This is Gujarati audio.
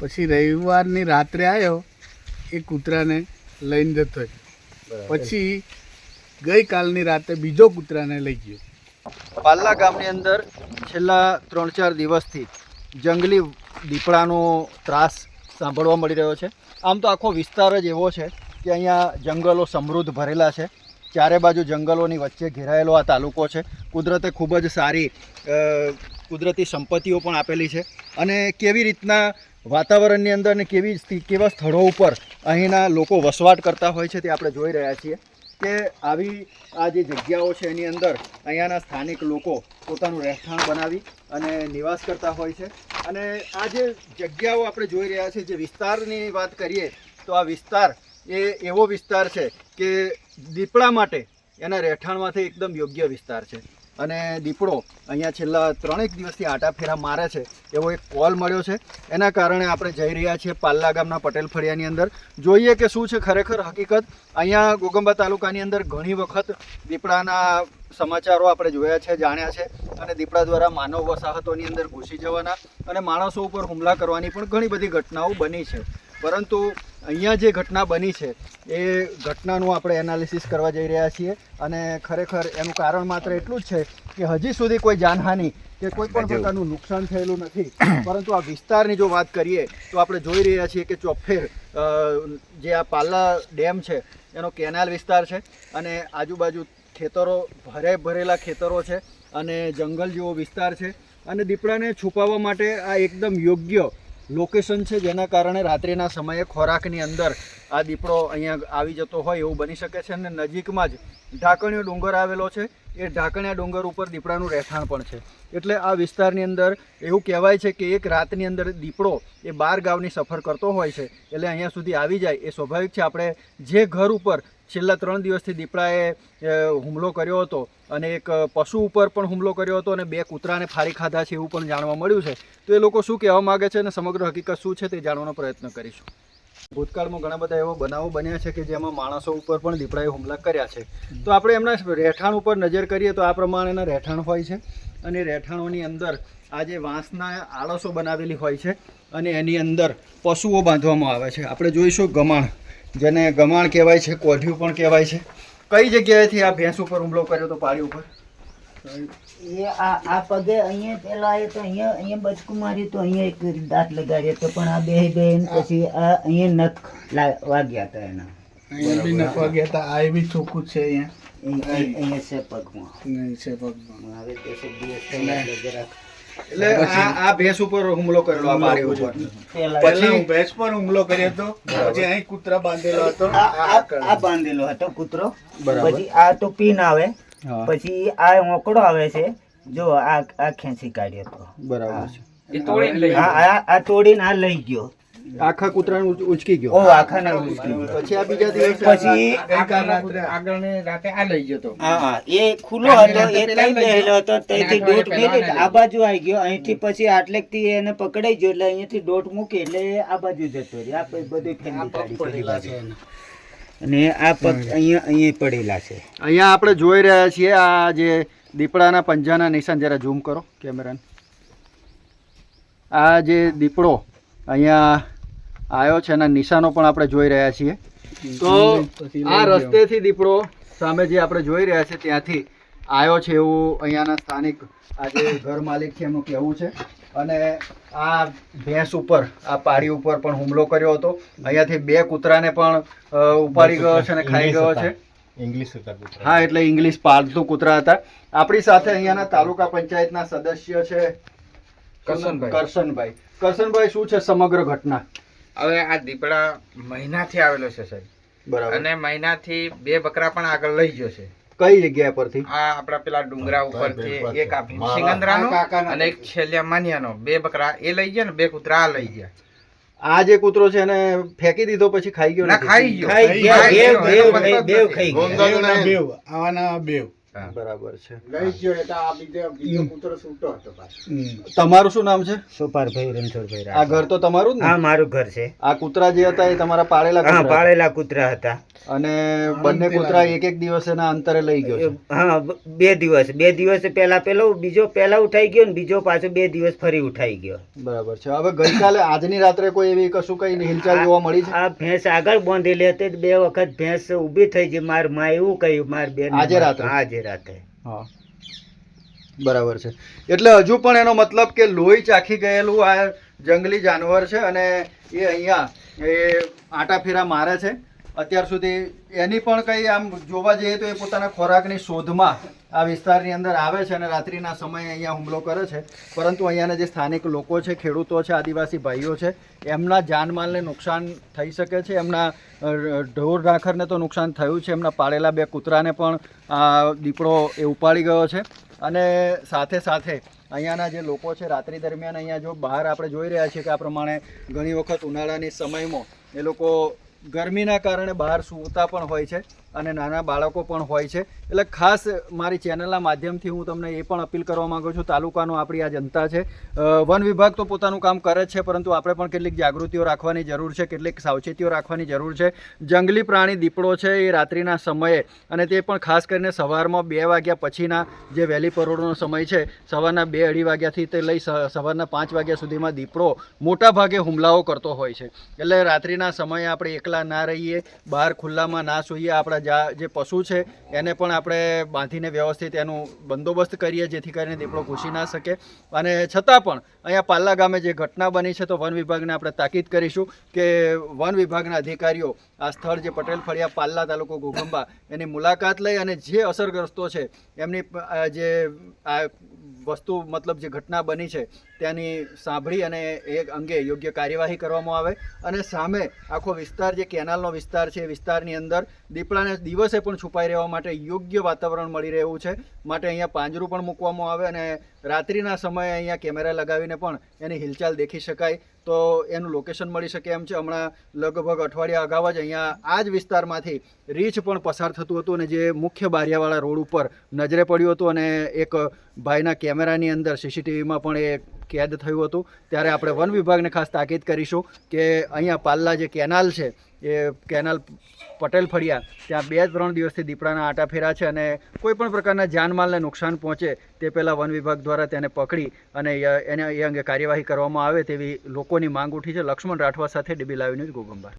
પછી રવિવારની રાત્રે આવ્યો એ કૂતરાને લઈને જતો. પછી ગઈકાલની રાતે બીજો કૂતરાને લઈ ગયો. પાલ્લા ગામની અંદર છેલ્લા ત્રણ ચાર દિવસથી જંગલી દીપડાનો ત્રાસ સાંભળવા મળી રહ્યો છે. આમ તો આખો વિસ્તાર જ એવો છે કે અહીંયા જંગલો સમૃદ્ધ ભરેલા છે. ચારે બાજુ જંગલોની વચ્ચે ઘેરાયેલો આ તાલુકો છે. કુદરતે ખૂબ જ સારી કુદરતી સંપત્તિઓ પણ આપેલી છે. અને કેવી રીતના વાતાવરણની અંદર ને કેવી કેવા સ્થળો ઉપર અહીંના લોકો વસવાટ કરતા હોય છે તે આપણે જોઈ રહ્યા છીએ કે આવી આ જે જગ્યાઓ છે એની અંદર અહીંયાના સ્થાનિક લોકો પોતાનું રહેઠાણ બનાવી અને નિવાસ કરતા હોય છે. અને આ જે જગ્યાઓ આપણે જોઈ રહ્યા છીએ, જે વિસ્તારની વાત કરીએ તો આ વિસ્તાર એ એવો વિસ્તાર છે કે દીપડા માટે એના રહેઠાણમાંથી એકદમ યોગ્ય વિસ્તાર છે. અને દીપડો અહીંયા છેલ્લા ત્રણેક દિવસથી આટા ફેરા મારે છે, એવો એક કોલ મળ્યો છે. એના કારણે આપણે જઈ રહ્યા છીએ પાલ્લા ગામના પટેલ ફળિયાની અંદર. જોઈએ કે શું છે ખરેખર હકીકત. અહીંયા ગોગંબા તાલુકાની અંદર ઘણી વખત દીપડાના સમાચારો આપણે જોયા છે, જાણ્યા છે અને દીપડા દ્વારા માનવ વસાહતોની અંદર ઘૂસી જવાના અને માણસો ઉપર હુમલા કરવાની પણ ઘણી બધી ઘટનાઓ બની છે. પરંતુ અહીંયા જે ઘટના બની છે એ ઘટનાનું આપણે એનાલિસિસ કરવા જઈ રહ્યા છીએ અને ખરેખર એનું કારણ માત્ર એટલું જ છે કે હજી સુધી કોઈ જાનહાનિ કે કોઈ પણ પ્રકારનું નુકસાન થયેલું નથી. પરંતુ આ વિસ્તારની જો વાત કરીએ તો આપણે જોઈ રહ્યા છીએ કે ચોફેર જે આ પાલ્લા ડેમ છે એનો કેનાલ વિસ્તાર છે અને આજુબાજુ ખેતરો ભરે ભરેલા ખેતરો છે અને જંગલ જેવો વિસ્તાર છે. અને દીપડાને છુપાવવા માટે આ એકદમ યોગ્ય લોકેશન છે જેના કારણે રાત્રિના સમયે ખોરાકની અંદર આ દીપડો અહીંયા આવી જતો હોય એવું બની શકે છે અને નજીકમાં જ ઢાંકણીયો ડુંગર આવેલો છે. એ ઢાકણિયા ડુંગર ઉપર દીપડાનું રહેઠાણ પણ છે. એટલે આ વિસ્તારની અંદર એવું કહેવાય છે કે એક રાતની અંદર દીપડો એ બાર ગામની સફર કરતો હોય છે. એટલે અહીંયા સુધી આવી જાય એ સ્વાભાવિક છે. આપણે જે ઘર ઉપર છેલ્લા ત્રણ દિવસથી દીપડાએ હુમલો કર્યો હતો અને એક પશુ ઉપર પણ હુમલો કર્યો હતો અને બે કૂતરાને ફાડી ખાધા છે એવું પણ જાણવા મળ્યું છે. તો એ લોકો શું કહેવા માગે છે અને સમગ્ર હકીકત શું છે તે જાણવાનો પ્રયત્ન કરીશું. ભૂતકાળમાં ઘણા બધા એવા બનાવો બન્યા છે કે જેમાં માણસો ઉપર પણ દીપડાએ હુમલા કર્યા છે. તો આપણે એમના રહેઠાણ ઉપર નજર કરીએ તો આ પ્રમાણેના રહેઠાણ હોય છે અને રહેઠાણોની અંદર આ જે વાંસના આળસો બનાવેલી હોય છે અને એની અંદર પશુઓ બાંધવામાં આવે છે. આપણે જોઈશું ગમાણ. જેને ગમાણ કહેવાય છે કોઢિયું પણ કહેવાય છે. કઈ જગ્યાએથી આ ભેંસ ઉપર હુમલો કર્યો તો પાડી ઉપર? એ આ આ પગે અહીંયા પેલા આવ્યો તો અહીંયા અહીંયા બચકું માર્યું તો અહીંયા એક દાંત લગાડ્યો તો પણ આ બે બે પછી આ અહીંયા નખ લા- વાગ્યા હતા એના. અહીંયા બી નખ વાગ્યા હતા આ બી ચોખ્ખું છે અહીંયા. અહીં- અહીં- અહીંયા છે પગમાં નહીં છે પગમાં હવે તો છે થયા જરાક એટલે આ આ ભેંસ ઉપર હુમલો કરેલો આ પાડી ઉપર. પછી હું ભેંસ પર હુમલો કર્યો હતો પછી અહીં કૂતરા બાંધેલો હતો. આ બાંધેલો હતો કૂતરો. પછી આ તો પીન આવે. પછી આ ઓકડો આવે છે. જો આ આ ખેંચી કાઢ્યો તો. બરાબર છે. આ તોડીને આ લઈ ગયો. આખા કૂતરાને ઉચ- ઉચકી ગયો. આખા ના ઉચકી ગયો. પછી આ બીજા દિવસ પછી હા હા. એ ખુલ્લો હતો એ તઈ બેહેલો હતો તઈથી દોટ મેલી આ બાજુ આવી ગયો. અહીંથી પછી આટલેકથી એને પકડાઈ ગયો એટલે અહીંયાથી દોટ મૂકી એટલે આ બાજુ જતો રહ્યો. આ પછી બધું ફેંદી કાઢી અને આ પગ અહીંયા અહીંયા પડેલા છે. અહીંયા આપણે જોઈ રહ્યા છીએ આ જે દીપડાના પંજાના નિશાન. જરા ઝૂમ કરો કેમેરાને. આ જે દીપડો અહીંયા આવ્યો છે એના નિશાનો પણ આપણે જોઈ રહ્યા છીએ. તો આ રસ્તેથી દીપડો સામે જે આપણે જોઈ રહ્યા છે ત્યાંથી આવ્યો છે એવું અહીંયાના સ્થાનિક આજે ઘર માલિક છે એમનું કહેવું છે. અને આ ભેંસ ઉપર આ પાડી ઉપર પણ હુમલો કર્યો હતો. અહીંયાથી બે કૂતરાને પણ ઉપાડી ગયો છે અને ખાઈ ગયો છે. ઇંગ્લિશ હા એટલે ઇંગ્લિશ પાલતુ કૂતરા હતા. આપણી સાથે અહીંયાના તાલુકા પંચાયતના સદસ્ય છે કરશનભાઈ. કરશનભાઈ. કરશનભાઈ શું છે સમગ્ર ઘટના? હવે આ દીપડા મહિનાથી આવેલો છે સાહેબ. બરાબર. અને મહિનાથી બે બકરા પણ આગળ લઈ ગયો છે. કઈ જગ્યા પરથી? આ આપણા પેલા ડુંગરા ઉપરથી એક આ ભીમસિંગંદરાનો અને એક છેલ્લા માનિયાનો. બે બકરા એ લઈ ગયા ને બે કૂતરા આ લઈ ગયા. આ જે કૂતરો છે એને ફેંકી દીધો પછી ખાઈ ગયો ના ખાઈ ગયો. ખાઈ ગયા ખાઈ બેવ. ખાઈ ગયો. બેવ. આવાના બેવ. બરાબર છે. લઈ ગયો એટલે આ બીજો બીજો કૂતરો છૂટો હતો પાછો. તમારું શું નામ છે? સોપારભાઈ રણછોડભાઈ આ ઘર તો તમારું જ હા ને મારું ઘર છે. આ કૂતરા જે હતા એ તમારા પાળેલા હા? પાળેલા કૂતરા હતા. અને બંને કૂતરા એક એક દિવસેના અંતરે લઈ ગયો હા બે દિવસ. બે દિવસ પહેલા પેલો બીજો પહેલા ઉઠાઈ ગયો ને બીજો પાછો બે દિવસ ફરી ઉઠાઈ ગયો. બરાબર છે. હવે ગઈકાલે આજની રાત્રે કોઈ એવી કશું કઈ હિલચાલ જોવા મળી છે? આ ભેંસ આગળ બાંધેલી હતી બે વખત ભેંસ ઊભી થઈ ગઈ. મારમાં એવું કહ્યું માર બેન આજે રાત્રે? આજે રાત્રે. હા. બરાબર છે. એટલે હજુ પણ એનો મતલબ કે લોહી ચાખી ગયેલું આ જંગલી જાનવર છે અને એ અહીંયા એ આટા ફેરા મારે છે. અત્યાર સુધી એની પણ કંઈ આમ જોવા જઈએ તો એ પોતાના ખોરાકની શોધમાં આ વિસ્તારની અંદર આવે છે અને રાત્રિના સમયે અહીંયા હુમલો કરે છે. પરંતુ અહીંયાના જે સ્થાનિક લોકો છે, ખેડૂતો છે, આદિવાસી ભાઈઓ છે, એમના જાનમાલને નુકસાન થઈ શકે છે. એમના ઢોર ઢાખરને તો નુકસાન થયું છે. એમના પાળેલા બે કૂતરાને પણ આ દીપડો એ ઉપાડી ગયો છે. અને સાથે સાથે અહીંયાના જે લોકો છે, રાત્રિ દરમિયાન અહીંયા જો બહાર આપણે જોઈ રહ્યા છીએ કે આ પ્રમાણે ઘણી વખત ઉનાળાની સમયમાં એ લોકો ગરમીના કારણે બહાર સૂતા પણ હોય છે અને નાના બાળકો પણ હોય છે. એટલે ખાસ મારી ચેનલના માધ્યમથી હું તમને એ પણ અપીલ કરવા માંગુ છું, તાલુકાનો આપણી આ જનતા છે. વન વિભાગ તો પોતાનું કામ કરે જ છે, પરંતુ આપણે પણ કેટલીક જાગૃતિઓ રાખવાની જરૂર છે, કેટલીક સાવચેતીઓ રાખવાની જરૂર છે. જંગલી પ્રાણી દીપડો છે એ રાત્રિના સમયે અને તે પણ ખાસ કરીને સવારમાં બે વાગ્યા પછીના જે વહેલી પરોળનો સમય છે, સવારના બે અઢી વાગ્યાથી તે લઈ સવારના પાંચ વાગ્યા સુધીમાં દીપડો મોટાભાગે હુમલાઓ કરતો હોય છે. એટલે રાત્રિના સમયે આપણે એકલા ના રહીએ, બહાર ખુલ્લામાં ના સૂઈએ, આપણા જા, જે પશુ છે, એને પણ આપણે બાંધીને વ્યવસ્થિત એનું બંદોબસ્ત કરીએ, જેથી કરીને દીપડો ઘૂસી ના શકે. અને છતાં પણ અહીંયા પાલ્લા ગામે જે ઘટના બની છે, તો વન વિભાગને આપણે તાકીદ કરીશું કે વન વિભાગના અધિકારીઓ આ સ્થળ જે પટેલ ફળિયા પાલ્લા તાલુકો ઘોઘંબા, એની મુલાકાત લઈ અને જે અસરગ્રસ્તો છે, એમની જે, આ વસ્તુ મતલબ જે ઘટના બની છે ત્યાંની સાંભળી અને એ અંગે યોગ્ય કાર્યવાહી કરવામાં આવે. અને સામે આખો વિસ્તાર જે કેનાલનો વિસ્તાર છે એ વિસ્તારની અંદર દીપડાને દિવસે પણ છુપાઈ રહેવા માટે યોગ્ય વાતાવરણ મળી રહ્યું છે. માટે અહીંયા પાંજરું પણ મૂકવામાં આવે અને રાત્રિના સમયે અહીંયા કેમેરા લગાવીને પણ એની હિલચાલ દેખી શકાય. તો એનું લોકેશન મળી શકે એમ છે. હમણાં લગભગ અઠવાડિયા અગાઉ જ અહીંયા આ જ વિસ્તારમાંથી રીંછ પણ પસાર થતું હતું અને જે મુખ્ય બારિયાવાળા રોડ ઉપર નજરે પડ્યું હતું અને એક ભાઈના કેમેરાની અંદર સીસીટીવીમાં પણ એ કેદ થયું હતું. ત્યારે આપણે વન વિભાગને ખાસ તાકીદ કરીશું કે અહીંયા પાલ્લા જે કેનાલ છે એ કેનાલ પટેલ ફળિયા, ત્યાં બે ત્રણ દિવસથી દીપડાના આટા ફેરા છે અને કોઈ પણ પ્રકારના જાનમાલને નુકસાન પહોંચે તે પહેલાં વન વિભાગ દ્વારા તેને પકડી અને એને એ અંગે કાર્યવાહી કરવામાં આવે તેવી લોકોની માંગ ઉઠી છે. લક્ષ્મણ રાઠવા સાથે ડીબી લાવીને જ ગોગંબા.